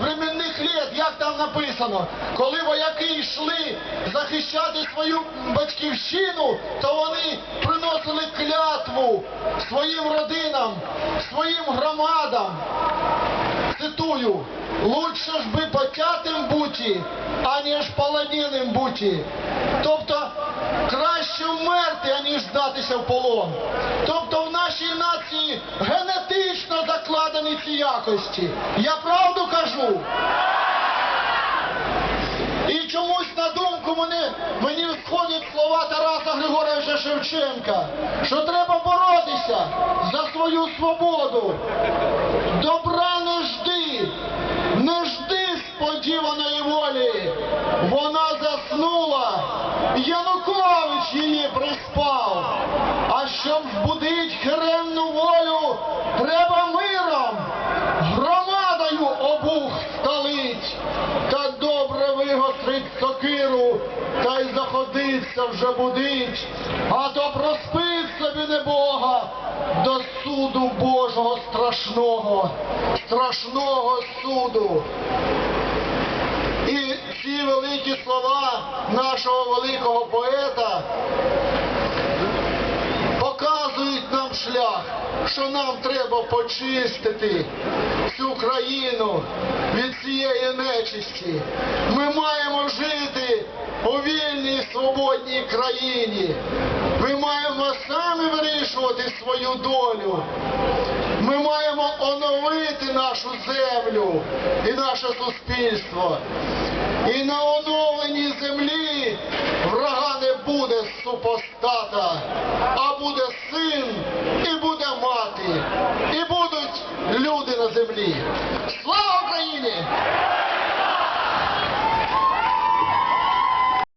Временних літ, як там написано, коли вояки йшли захищати свою батьківщину, то вони приносили клятву своїм родинам, своїм громадам. Цитую, лучше ж би потятим бути, аніж полоненим бути. Тобто краще вмерти, аніж здатися в полон. Тобто в нашій нації генетично закладені ці якості. Я правду кажу? І чомусь на думку мені, мені сходять слова Тараса Григоровича Шевченка, що треба боротися за свою свободу. Добра не жди, не жди сподіваної волі. Вона заснула, Янукович її приспав. А щоб збудить херенну волю, треба миром, та вже будить, а то проспить собі небога до суду Божого страшного, страшного суду. І ці великі слова нашого великого поета показують нам шлях, що нам треба почистити цю країну від цієї нечисті. Ми маємо жити у вільній свободній країні. Ми маємо самі вирішувати свою долю. Ми маємо оновити нашу землю і наше суспільство. І на оновленій землі врага не буде супостата, а буде син і буде мати, і будуть люди на землі. Слава!